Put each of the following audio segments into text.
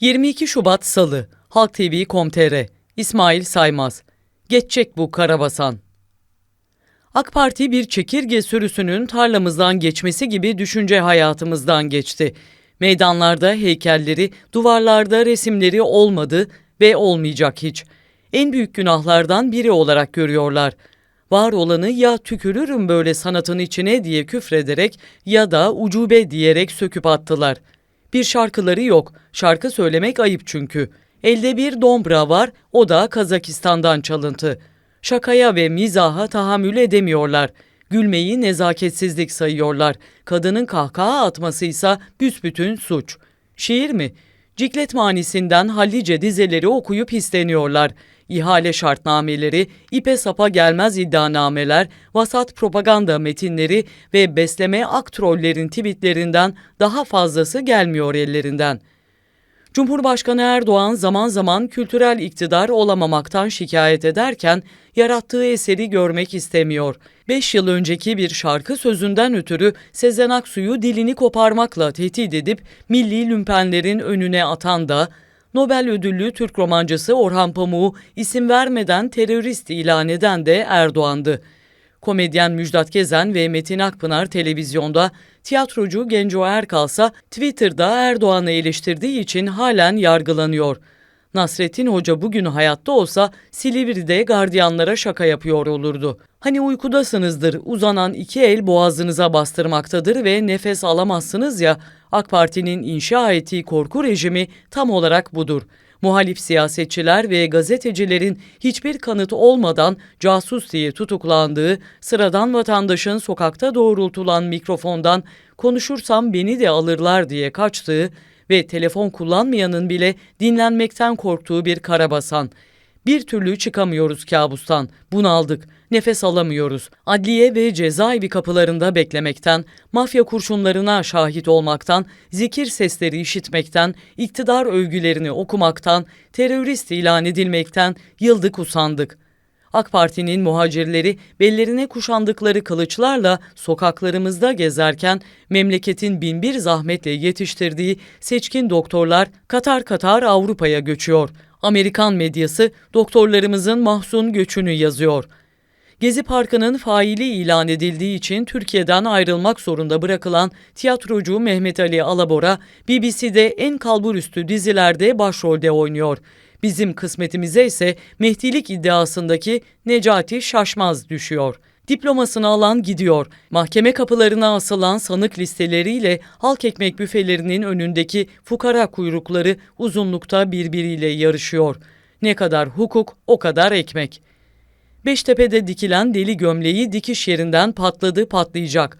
22 Şubat Salı Halk TV.com.tr İsmail Saymaz Geçecek bu Karabasan AK Parti bir çekirge sürüsünün tarlamızdan geçmesi gibi düşünce hayatımızdan geçti. Meydanlarda heykelleri, duvarlarda resimleri olmadı ve olmayacak hiç. En büyük günahlardan biri olarak görüyorlar. Var olanı ya tükürürüm böyle sanatın içine diye küfrederek ya da ucube diyerek söküp attılar.'' Bir şarkıları yok. Şarkı söylemek ayıp çünkü. Elde bir dombra var, o da Kazakistan'dan çalıntı. Şakaya ve mizaha tahammül edemiyorlar. Gülmeyi nezaketsizlik sayıyorlar. Kadının kahkaha atmasıysa büsbütün suç. Şiir mi? Ciklet manisinden hallice dizeleri okuyup isteniyorlar ihale şartnameleri, ipe sapa gelmez iddianameler, vasat propaganda metinleri ve besleme aktrollerin tweetlerinden daha fazlası gelmiyor ellerinden. Cumhurbaşkanı Erdoğan zaman zaman kültürel iktidar olamamaktan şikayet ederken yarattığı eseri görmek istemiyor. Beş yıl önceki bir şarkı sözünden ötürü Sezen Aksu'yu dilini koparmakla tehdit edip milli lümpenlerin önüne atan da Nobel ödüllü Türk romancısı Orhan Pamuk'u isim vermeden terörist ilan eden de Erdoğan'dı. Komedyen Müjdat Gezen ve Metin Akpınar televizyonda, tiyatrocu Genco Erkalsa Twitter'da Erdoğan'ı eleştirdiği için halen yargılanıyor. Nasrettin Hoca bugün hayatta olsa Silivri'de gardiyanlara şaka yapıyor olurdu. Hani uykudasınızdır, uzanan iki el boğazınıza bastırmaktadır ve nefes alamazsınız ya, AK Parti'nin inşa ettiği korku rejimi tam olarak budur. Muhalif siyasetçiler ve gazetecilerin hiçbir kanıt olmadan casus diye tutuklandığı, sıradan vatandaşın sokakta doğrultulan mikrofondan konuşursam beni de alırlar diye kaçtığı ve telefon kullanmayanın bile dinlenmekten korktuğu bir karabasan. Bir türlü çıkamıyoruz kabustan. Bunaldık. Nefes alamıyoruz. Adliye ve cezaevi kapılarında beklemekten, mafya kurşunlarına şahit olmaktan, zikir sesleri işitmekten, iktidar övgülerini okumaktan, terörist ilan edilmekten yıldık usandık. AK Parti'nin muhacirleri bellerine kuşandıkları kılıçlarla sokaklarımızda gezerken memleketin binbir zahmetle yetiştirdiği seçkin doktorlar katar katar Avrupa'ya göçüyor. Amerikan medyası doktorlarımızın mahzun göçünü yazıyor. Gezi Parkı'nın faili ilan edildiği için Türkiye'den ayrılmak zorunda bırakılan tiyatrocu Mehmet Ali Alabora, BBC'de en kalburüstü dizilerde başrolde oynuyor. Bizim kısmetimize ise mehdilik iddiasındaki Necati Şaşmaz düşüyor. Diplomasını alan gidiyor. Mahkeme kapılarına asılan sanık listeleriyle halk ekmek büfelerinin önündeki fukara kuyrukları uzunlukta birbiriyle yarışıyor. Ne kadar hukuk o kadar ekmek. Beştepe'de dikilen deli gömleği dikiş yerinden patladı patlayacak.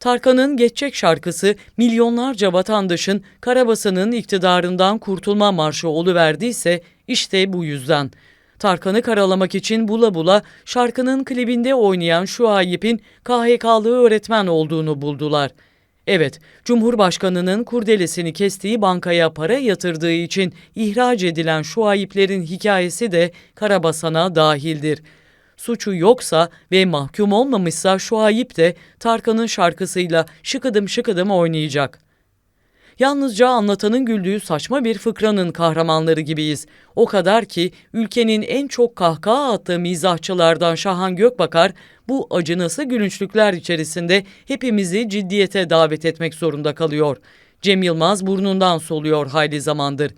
Tarkan'ın Geçecek şarkısı milyonlarca vatandaşın Karabasa'nın iktidarından kurtulma marşı oluverdiyse işte bu yüzden. Tarkan'ı karalamak için bula bula şarkının klibinde oynayan şu Ayip'in KHK'lı öğretmen olduğunu buldular. Evet, Cumhurbaşkanı'nın kurdelesini kestiği bankaya para yatırdığı için ihraç edilen şu Ayip'lerin hikayesi de Karabasan'a dahildir.'' Suçu yoksa ve mahkum olmamışsa şu ayıp de Tarkan'ın şarkısıyla şıkıdım şıkıdım oynayacak. Yalnızca anlatanın güldüğü saçma bir fıkranın kahramanları gibiyiz. O kadar ki ülkenin en çok kahkaha attığı mizahçılardan Şahan Gökbakar bu acınası gülünçlükler içerisinde hepimizi ciddiyete davet etmek zorunda kalıyor. Cem Yılmaz burnundan soluyor hayli zamandır.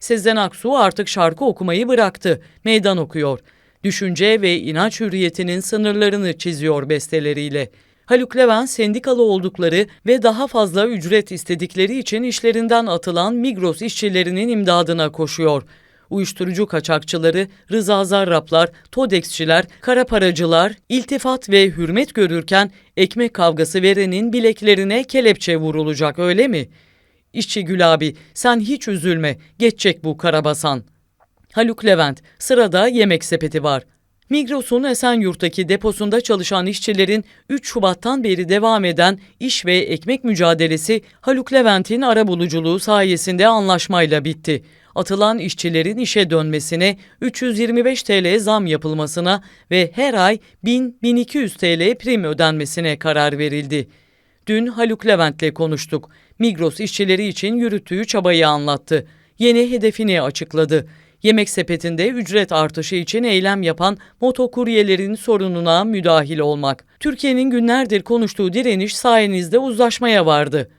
Sezen Aksu artık şarkı okumayı bıraktı, meydan okuyor düşünce ve inanç hürriyetinin sınırlarını çiziyor besteleriyle. Haluk Levent sendikalı oldukları ve daha fazla ücret istedikleri için işlerinden atılan Migros işçilerinin imdadına koşuyor. Uyuşturucu kaçakçıları, Rıza Zarraplar, Todexçiler, kara paracılar, iltifat ve hürmet görürken ekmek kavgası verenin bileklerine kelepçe vurulacak öyle mi? İşçi Gül abi sen hiç üzülme geçecek bu karabasan.'' Haluk Levent, sırada yemek sepeti var. Migros'un Esenyurt'taki deposunda çalışan işçilerin 3 Şubat'tan beri devam eden iş ve ekmek mücadelesi Haluk Levent'in arabuluculuğu sayesinde anlaşmayla bitti. Atılan işçilerin işe dönmesine 325 TL zam yapılmasına ve her ay 1000-1200 TL prim ödenmesine karar verildi. Dün Haluk Levent'le konuştuk. Migros işçileri için yürüttüğü çabayı anlattı yeni hedefini açıkladı. Yemek sepetinde ücret artışı için eylem yapan motokuryelerin sorununa müdahil olmak. Türkiye'nin günlerdir konuştuğu direniş sayenizde uzlaşmaya vardı.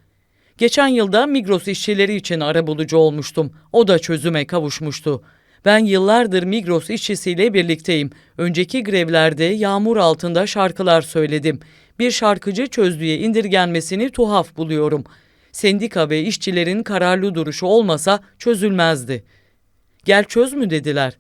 Geçen yılda Migros işçileri için arabulucu olmuştum. O da çözüme kavuşmuştu. Ben yıllardır Migros işçisiyle birlikteyim. Önceki grevlerde yağmur altında şarkılar söyledim. Bir şarkıcı çözdüğe indirgenmesini tuhaf buluyorum. Sendika ve işçilerin kararlı duruşu olmasa çözülmezdi. Gel çöz mü dediler.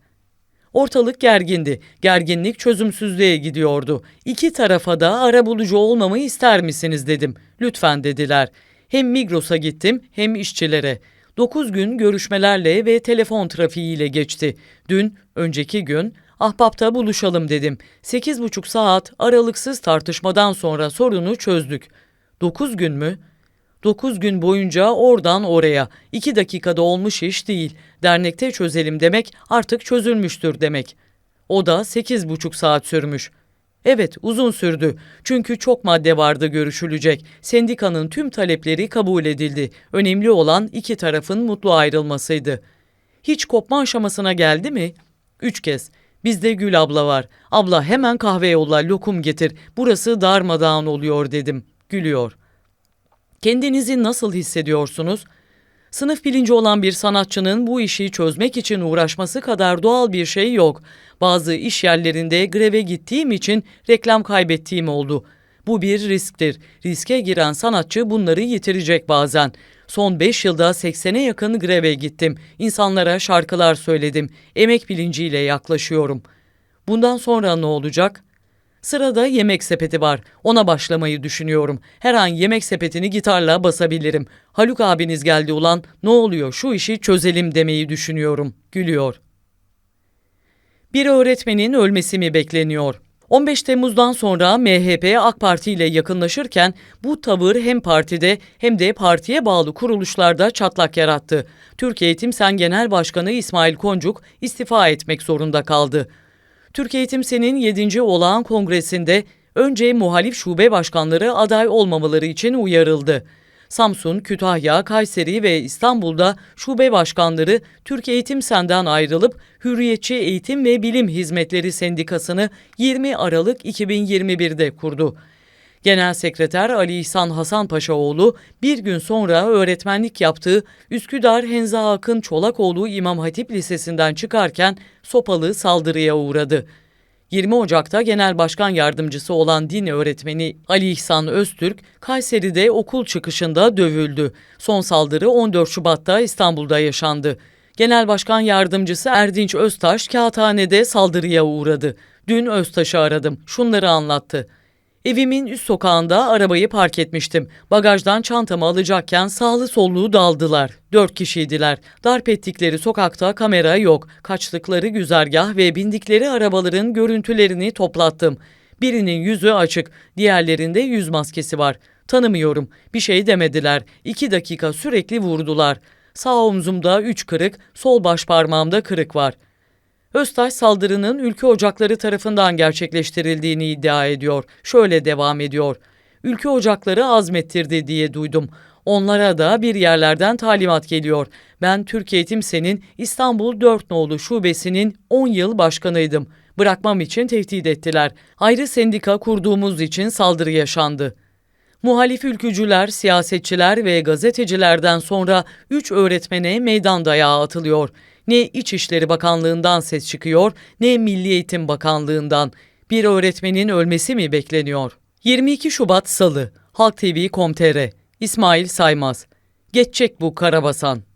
Ortalık gergindi. Gerginlik çözümsüzlüğe gidiyordu. İki tarafa da arabulucu olmamı ister misiniz dedim. Lütfen dediler. Hem Migros'a gittim hem işçilere. 9 gün görüşmelerle ve telefon trafiğiyle geçti. Dün, önceki gün Ahbap'ta buluşalım dedim. 8,5 saat aralıksız tartışmadan sonra sorunu çözdük. 9 gün mü? 9 gün boyunca oradan oraya. 2 dakikada olmuş iş değil. Dernekte çözelim demek artık çözülmüştür demek. O da 8,5 saat sürmüş. Evet uzun sürdü. Çünkü çok madde vardı görüşülecek. Sendikanın tüm talepleri kabul edildi. Önemli olan iki tarafın mutlu ayrılmasıydı. Hiç kopma aşamasına geldi mi? Üç kez. Bizde Gül abla var. Abla hemen kahve yolla lokum getir. Burası darmadağın oluyor dedim. Gülüyor. Kendinizi nasıl hissediyorsunuz? Sınıf bilinci olan bir sanatçının bu işi çözmek için uğraşması kadar doğal bir şey yok. Bazı iş yerlerinde greve gittiğim için reklam kaybettiğim oldu. Bu bir risktir. Riske giren sanatçı bunları yitirecek bazen. Son 5 yılda 80'e yakın greve gittim. İnsanlara şarkılar söyledim. Emek bilinciyle yaklaşıyorum. Bundan sonra ne olacak? Sırada yemek sepeti var. Ona başlamayı düşünüyorum. Her an yemek sepetini gitarla basabilirim. Haluk abiniz geldi ulan. Ne oluyor şu işi çözelim demeyi düşünüyorum. Gülüyor. Bir öğretmenin ölmesi mi bekleniyor? 15 Temmuz'dan sonra MHP AK Parti ile yakınlaşırken bu tavır hem partide hem de partiye bağlı kuruluşlarda çatlak yarattı. Türkiye Eğitim Sen Genel Başkanı İsmail Koncuk istifa etmek zorunda kaldı. Türkiye Eğitim Sen'in 7. olağan kongresinde önce muhalif şube başkanları aday olmamaları için uyarıldı. Samsun, Kütahya, Kayseri ve İstanbul'da şube başkanları Türkiye Eğitim Sen'den ayrılıp Hürriyetçi Eğitim ve Bilim Hizmetleri Sendikası'nı 20 Aralık 2021'de kurdu. Genel Sekreter Ali İhsan Hasan Paşaoğlu bir gün sonra öğretmenlik yaptığı Üsküdar Henza Akın Çolakoğlu İmam Hatip Lisesi'nden çıkarken sopalı saldırıya uğradı. 20 Ocak'ta Genel Başkan Yardımcısı olan din öğretmeni Ali İhsan Öztürk, Kayseri'de okul çıkışında dövüldü. Son saldırı 14 Şubat'ta İstanbul'da yaşandı. Genel Başkan Yardımcısı Erdinç Öztaş kağıthanede saldırıya uğradı. Dün Öztaş'ı aradım. Şunları anlattı. Evimin üst sokağında arabayı park etmiştim. Bagajdan çantamı alacakken sağlı sollu daldılar. Dört kişiydiler. Darp ettikleri sokakta kamera yok. Kaçtıkları güzergah ve bindikleri arabaların görüntülerini toplattım. Birinin yüzü açık, diğerlerinde yüz maskesi var. Tanımıyorum. Bir şey demediler. İki dakika sürekli vurdular. Sağ omzumda üç kırık, sol baş parmağımda kırık var. Öztaş saldırının ülke ocakları tarafından gerçekleştirildiğini iddia ediyor. Şöyle devam ediyor. Ülke ocakları azmettirdi diye duydum. Onlara da bir yerlerden talimat geliyor. Ben Türkiye Eğitim Sen'in İstanbul 4 nolu şubesinin 10 yıl başkanıydım. Bırakmam için tehdit ettiler. Ayrı sendika kurduğumuz için saldırı yaşandı. Muhalif ülkücüler, siyasetçiler ve gazetecilerden sonra 3 öğretmene meydan dayağı atılıyor. Ne İçişleri Bakanlığı'ndan ses çıkıyor ne Milli Eğitim Bakanlığı'ndan. Bir öğretmenin ölmesi mi bekleniyor? 22 Şubat Salı Halk TV.com.tr İsmail Saymaz Geçecek bu Karabasan